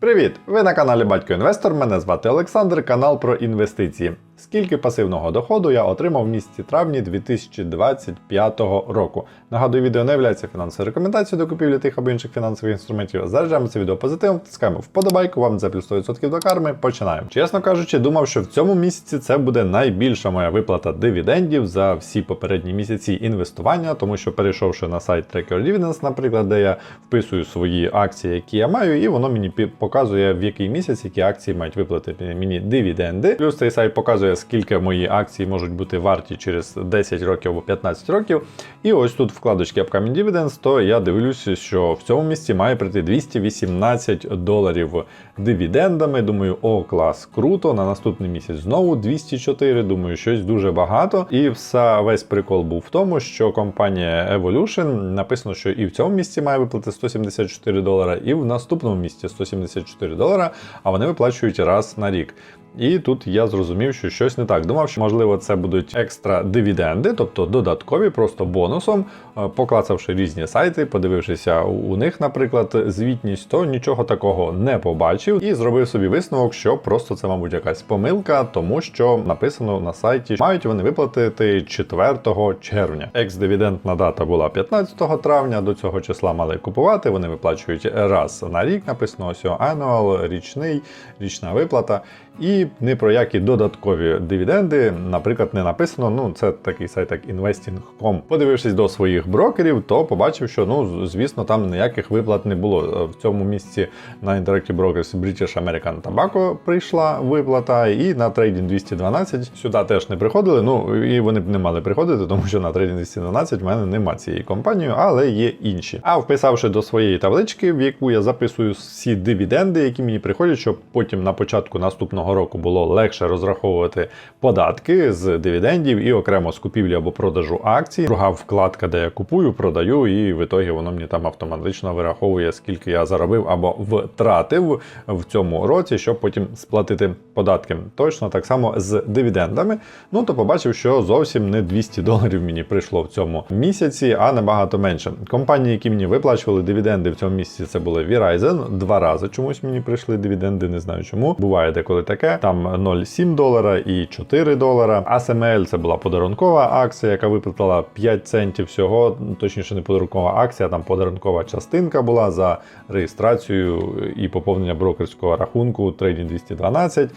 Привіт! Ви на каналі Батько Інвестор. Мене звати Олександр, канал про інвестиції. Скільки пасивного доходу я отримав в місяці травні 2025 року. Нагадую, відео не є фінансовою рекомендацією до купівлі тих або інших фінансових інструментів. Заряджаємо це відео позитивом, втискаємо вподобайку, вам за плюс 100% до карми. Починаємо. Чесно кажучи, думав, що в цьому місяці це буде найбільша моя виплата дивідендів за всі попередні місяці інвестування, тому що перейшовши на сайт Tracker Dividends, наприклад, де я вписую свої акції, які я маю, і воно мені показує в який місяць які акції мають виплатити мені дивіденди. Плюс цей сайт показує, скільки мої акції можуть бути варті через 10 років або 15 років. І ось тут вкладочки Upcoming Dividends, то я дивлюся, що в цьому місці має прийти 218 доларів дивідендами. Думаю, о, клас, круто. На наступний місяць знову 204. Думаю, щось дуже багато. І все, весь прикол був в тому, що компанія Evolution написано, що і в цьому місці має виплати 174 долара, і в наступному місці 174 долара, а вони виплачують раз на рік. І тут я зрозумів, що щось не так. Думав, що можливо це будуть екстра дивіденди, тобто додаткові, просто бонусом, Е, поклацавши різні сайти, подивившися у них, наприклад, звітність, то нічого такого не побачив і зробив собі висновок, що просто це, мабуть, якась помилка, тому що написано на сайті, мають вони виплатити 4 червня. Екс-дивідендна дата була 15 травня. До цього числа мали купувати. Вони виплачують раз на рік. Написано ось annual, річний, річна виплата. І ні про які додаткові дивіденди, наприклад, не написано. Ну, це такий сайт, як investing.com. Подивившись до своїх брокерів, то побачив, що ну, звісно, там ніяких виплат не було. В цьому місці на Interactive Brokers British American Tobacco прийшла виплата, і на Trading 212 сюди теж не приходили. Ну і вони б не мали приходити, тому що на Trading 212 в мене нема цієї компанії, але є інші. А вписавши до своєї таблички, в яку я записую всі дивіденди, які мені приходять, щоб потім на початку наступного року було легше розраховувати податки з дивідендів і окремо з купівлі або продажу акцій. Друга вкладка, де я купую, продаю, і в ітогі воно мені там автоматично вираховує, скільки я заробив або втратив в цьому році, щоб потім сплатити податки. Точно так само з дивідендами. Ну то побачив, що зовсім не 200 доларів мені прийшло в цьому місяці, а набагато менше. Компанії, які мені виплачували дивіденди в цьому місяці, це були Verizon. Два рази чомусь мені прийшли дивіденди, не знаю чому. Буває деколи таке. Там 0,7 долара і 4 долара. ASML це була подарункова акція, яка виплатила 5 центів всього. Точніше, не подарункова акція, там подарункова частинка була за реєстрацію і поповнення брокерського рахунку Trading 212.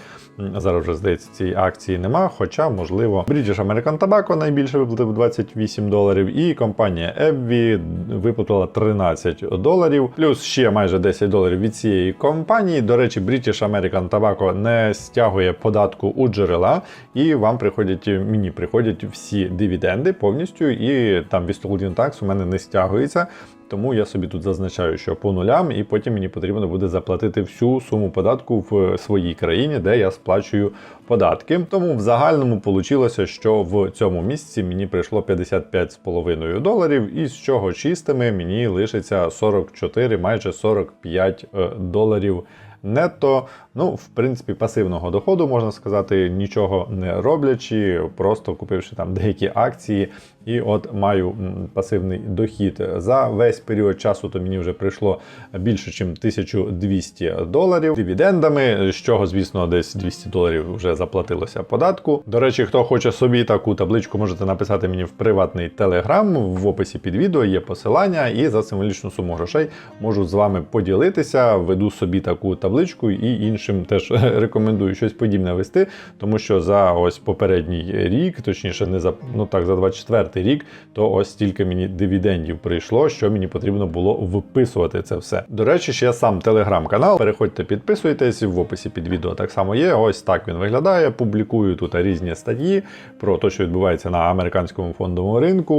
Зараз вже здається, цієї акції нема. Хоча, можливо, British American Tobacco найбільше виплатив 28 доларів, і компанія Ebby виплатила 13 доларів, плюс ще майже 10 доларів від цієї компанії. До речі, British American Tobacco не стягує податку у джерела, і вам приходять, мені приходять всі дивіденди повністю, і там withholding tax у мене не стягується. Тому я собі тут зазначаю, що по нулям, і потім мені потрібно буде заплатити всю суму податку в своїй країні, де я сплачую податки. Тому в загальному вийшло, що в цьому місяці мені прийшло 55,5 доларів, і з чого чистими мені лишиться 44, майже 45 е, доларів. Нетто, ну, в принципі, пасивного доходу, можна сказати, нічого не роблячи, просто купивши там деякі акції, і от маю пасивний дохід. За весь період часу то мені вже прийшло більше, ніж 1200 доларів дивідендами, з чого, звісно, десь 200 доларів вже заплатилося податку. До речі, хто хоче собі таку табличку, можете написати мені в приватний телеграм. В описі під відео є посилання, і за символічну суму грошей можу з вами поділитися. Веду собі таку табличку і іншим теж рекомендую щось подібне вести, тому що за ось попередній рік, точніше, не за ну так, за 24 рік, то ось стільки мені дивідендів прийшло, що мені потрібно було виписувати це все. До речі, ще сам телеграм-канал. Переходьте, підписуйтесь в описі під відео. Так само є. Ось так він виглядає. Публікую тут різні статті про те, що відбувається на американському фондовому ринку.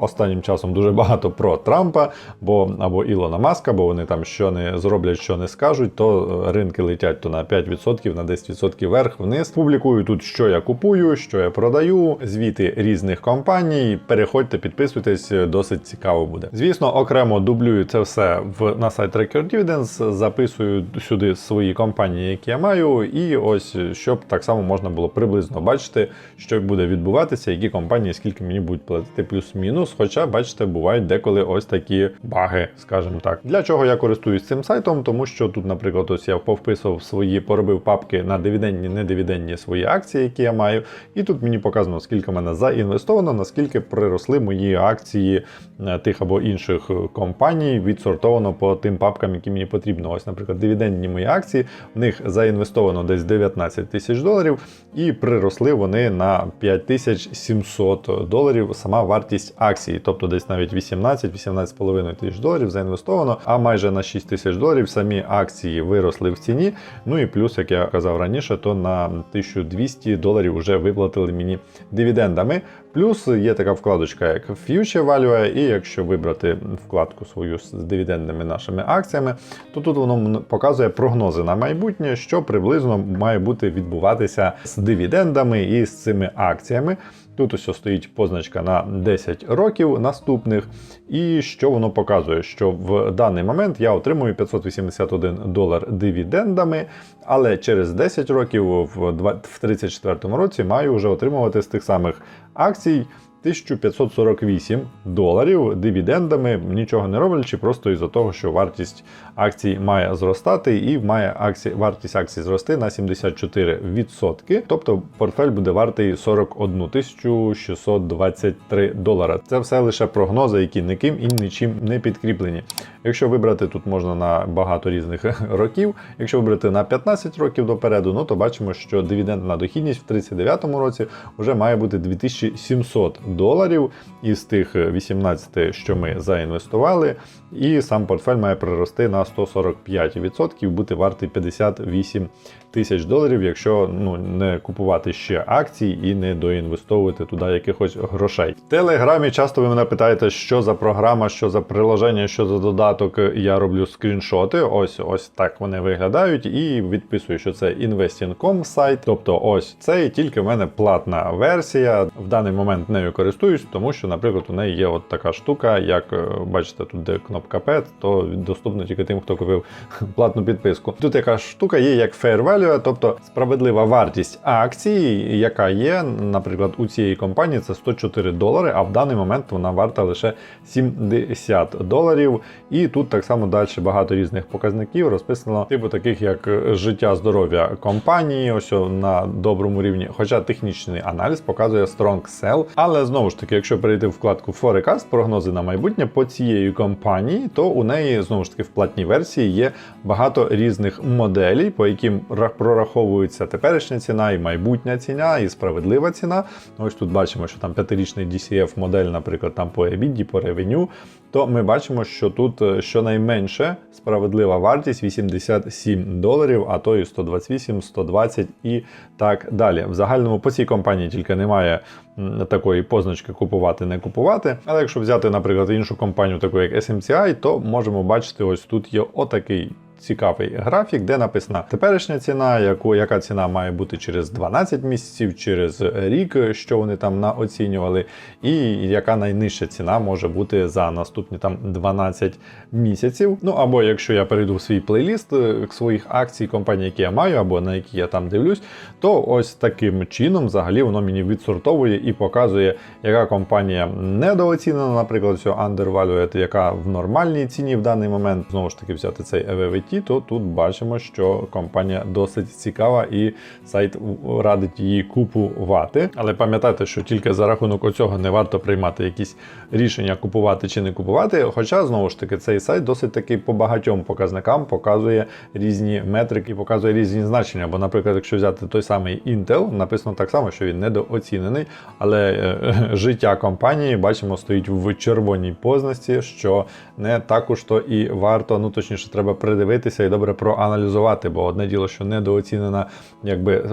Останнім часом дуже багато про Трампа, бо або Ілона Маска, бо вони там що не зроблять, що не скажуть, то ринки летять то на 5%, на 10% вверх, вниз. Публікую тут, що я купую, що я продаю, звіти різних компаній. Переходьте, підписуйтесь, досить цікаво буде. Звісно, окремо дублюю це все в на сайт Record Dividends, записую сюди свої компанії, які я маю, і ось щоб так само можна було приблизно бачити, що буде відбуватися, які компанії скільки мені будуть платити плюс-мінус. Хоча, бачите, бувають деколи ось такі баги, скажімо так. Для чого я користуюсь цим сайтом? Тому що тут, наприклад, ось я повписував свої, поробив папки на дивідендні, недивідендні свої акції, які я маю. І тут мені показано, скільки в мене заінвестовано, наскільки приросли мої акції е, тих або інших е, компаній, відсортовано по тим папкам, які мені потрібно. Ось, наприклад, дивідендні мої акції, в них заінвестовано десь 19 тисяч доларів, і приросли вони на 5700 доларів сама вартість акції, тобто десь навіть 18-18,5 тисяч доларів заінвестовано, а майже на 6 тисяч доларів самі акції виросли в ціні. Ну і плюс, як я казав раніше, то на 1200 доларів вже виплатили мені дивідендами. Плюс є така вкладочка, як Future Value, і якщо вибрати вкладку свою з дивідендними нашими акціями, то тут воно показує прогнози на майбутнє, що приблизно має бути відбуватися з дивідендами і з цими акціями. Тут ось стоїть позначка на 10 років наступних, і що воно показує, що в даний момент я отримую 581 долар дивідендами, але через 10 років, в два- в 34 році, маю вже отримувати з тих самих акцій 1548 доларів дивідендами, нічого не роблячи, просто із-за того, що вартість акцій має зростати, і має акції, вартість акцій зрости на 74%. Тобто портфель буде вартий 41 623 долара. Це все лише прогнози, які ніким і нічим не підкріплені. Якщо вибрати тут можна на багато різних років. Якщо вибрати на 15 років допереду, ну то бачимо, що дивідендна дохідність в 39-му році вже має бути 2700 доларів із тих 18, що ми заінвестували, і сам портфель має прирости на 145%, бути вартий 58 тисяч доларів, якщо ну не купувати ще акцій і не доінвестовувати туди якихось грошей. В телеграмі часто ви мене питаєте, що за програма, що за приложення, що за додаток. Я роблю скріншоти. Ось ось так вони виглядають, і відписую, що це Investing.com сайт. Тобто, ось це і тільки в мене платна версія. В даний момент нею користуюсь, тому що, наприклад, у неї є от така штука, як е, бачите, тут де кнопка PET, то доступно тільки тим, хто купив платну підписку. Тут яка штука є як fair value, тобто справедлива вартість акції, яка є, наприклад, у цієї компанії це 104 долари, а в даний момент вона варта лише 70 доларів. І тут так само далі багато різних показників розписано, типу таких як життя, здоров'я компанії, ось на доброму рівні. Хоча технічний аналіз показує strong sell. Але знову ж таки, якщо перейти в вкладку Forecast, прогнози на майбутнє по цієї компанії, то у неї знову ж таки в платній версії є багато різних моделей, по яким ра- прораховується теперішня ціна, і майбутня ціна, і справедлива ціна. Ось тут бачимо, що там п'ятирічний DCF модель, наприклад, там по EBITDA, по ревеню, то ми бачимо, що тут е, щонайменше справедлива вартість 87 доларів, а то і 128, 120 і так далі. В загальному по цій компанії тільки немає такої позначки купувати, не купувати. Але якщо взяти, наприклад, іншу компанію, таку як SMCI, то можемо бачити, ось тут є отакий. Цікавий графік, де написана теперішня ціна, яку, яка ціна має бути через 12 місяців, через рік, що вони там наоцінювали, і яка найнижча ціна може бути за наступні там 12 місяців. Ну або якщо я перейду в свій плейліст е, своїх акцій компаній, які я маю, або на які я там дивлюсь, то ось таким чином взагалі воно мені відсортовує і показує, яка компанія недооцінена, наприклад, цього undervalued, яка в нормальній ціні в даний момент. Знову ж таки, взяти цей EVVT, то тут бачимо, що компанія досить цікава і сайт радить її купувати. Але пам'ятайте, що тільки за рахунок оцього не варто приймати якісь рішення купувати чи не купувати. Хоча знову ж таки цей сайт досить таки по багатьом показникам показує різні метрики, показує різні значення. Бо, наприклад, якщо взяти той самий Intel, написано так само, що він недооцінений, але е, життя компанії бачимо стоїть в червоній позначці, що не також то і варто, ну точніше, треба придивитися подивитися і добре проаналізувати, бо одне діло, що недооцінена якби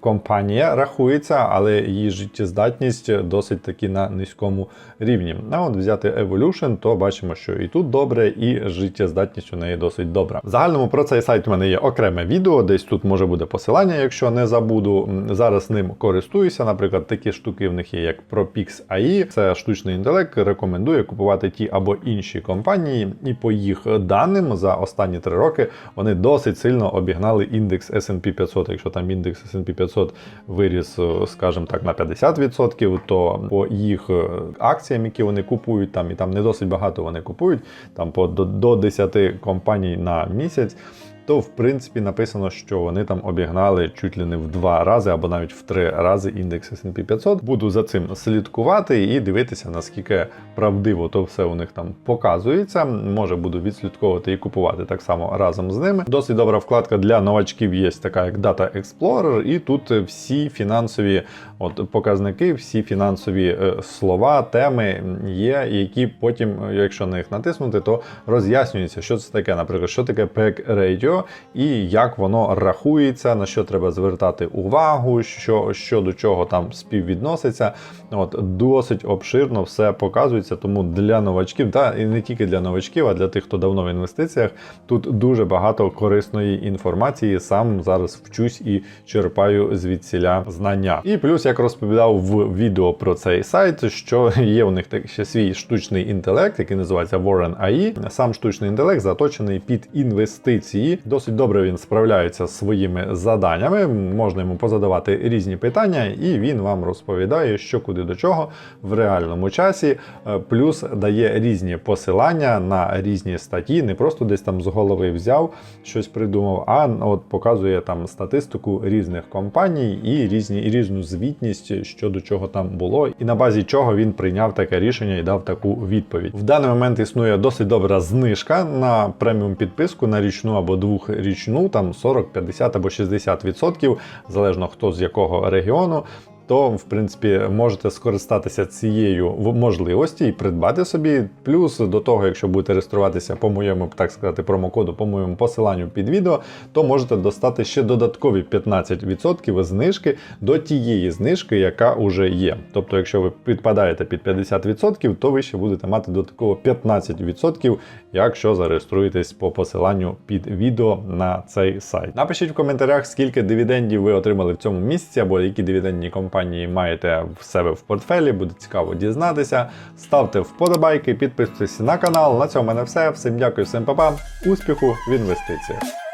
компанія рахується, але її життєздатність досить таки на низькому рівні. А от взяти Evolution, то бачимо, що і тут добре, і життєздатність у неї досить добра. В загальному про цей сайт у мене є окреме відео, десь тут може буде посилання, якщо не забуду. Зараз ним користуюся. Наприклад, такі штуки в них є, як ProPix AI, це штучний інтелект. Рекомендує купувати ті або інші компанії, і по їх даним за останні три роки вони досить сильно обігнали індекс S&P 500. Якщо там індекс S&P 500 виріс, е, скажімо так, на 50%, то по їх е, акціям, які вони купують, там і там не досить багато вони купують, там по до, до 10 компаній на місяць. То в принципі написано, що вони там обігнали чуть ли не в два рази або навіть в три рази індекс S&P 500. Буду за цим слідкувати і дивитися, наскільки правдиво то все у них там показується. Може буду відслідковувати і купувати так само разом з ними. Досить добра вкладка для новачків є така, як Data Explorer, і тут всі фінансові от показники, всі фінансові е, слова, теми є, які потім, е, якщо на них натиснути, то роз'яснюється, що це таке, наприклад, що таке PEG ratio і як воно рахується, на що треба звертати увагу, що, що до чого там співвідноситься. От досить обширно все показується, тому для новачків, та і не тільки для новачків, а для тих, хто давно в інвестиціях, тут дуже багато корисної інформації. Сам зараз вчусь і черпаю звідсіля знання. І плюс, як розповідав в відео про цей сайт, що є у них так ще свій штучний інтелект, який називається Warren AI. Сам штучний інтелект заточений під інвестиції. Досить добре він справляється з своїми заданнями. Можна йому позадавати різні питання, і він вам розповідає, що куди до чого в реальному часі. Е, Плюс дає різні посилання на різні статті, не просто десь там з голови взяв щось придумав, а от показує там статистику різних компаній і різні і різну звітність, що до чого там було, і на базі чого він прийняв таке рішення і дав таку відповідь. В даний момент існує досить добра знижка на преміум підписку на річну або двохрічну, там 40, 50 або 60%, залежно хто з якого регіону. То, в принципі, можете скористатися цією можливості і придбати собі. Плюс до того, якщо будете реєструватися по моєму, так сказати, промокоду, по моєму посиланню під відео, то можете достати ще додаткові 15% знижки до тієї знижки, яка вже є. Тобто, якщо ви підпадаєте під 50%, то ви ще будете мати додатково 15%, якщо зареєструєтесь по посиланню під відео на цей сайт. Напишіть в коментарях, скільки дивідендів ви отримали в цьому місяці, або які дивідендні компанії маєте в себе в портфелі. Буде цікаво дізнатися. Ставте вподобайки, підписуйтесь на канал. На цьому в мене все. Всім дякую, всім па-па. Успіху в інвестиціях.